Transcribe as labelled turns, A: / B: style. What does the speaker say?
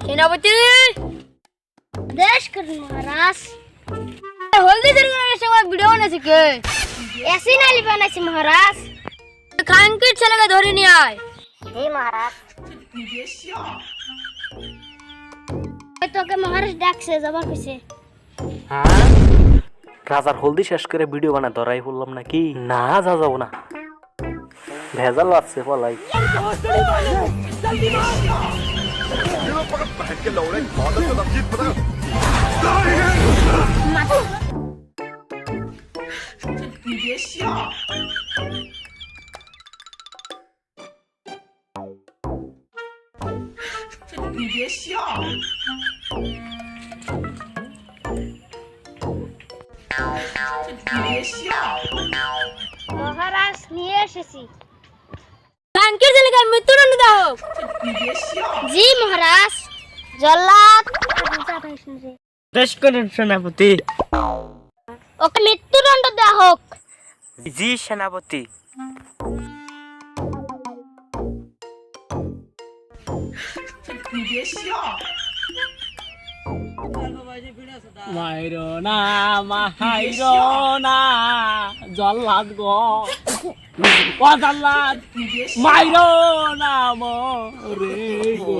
A: সেনাপতি
B: দেশ করুন মহারাজ
A: হলদি সরকারের সময় ভিডিও বানাইছে কে
B: এসি নালি বানাইছি মহারাজ
A: খানকির ছেলেকে ধরে নিয়ে আয়
B: হে মহারাজ তোকে মহারাজ ডাকছে যাবার কইছে
C: হ্যাঁ রাজার হলদি শেষ করে ভিডিও বানা ধরাই বললাম নাকি না যা যাব না ভেজাল আছে বলাই
B: মহারাজ নিয়ে এসেছি।
A: খানকির ছেলেকে মৃত্যুদণ্ড দাও।
B: জি মহারাজ। জল্লাদ।
C: বেশ করেন সেনাপতি।
B: ওকে মৃত্যুদণ্ড দেওয়া হোক।
C: জি সেনাপতি। মাইরো না মাহাইরো না জল্লাদ গো। মাইরো না মরে গো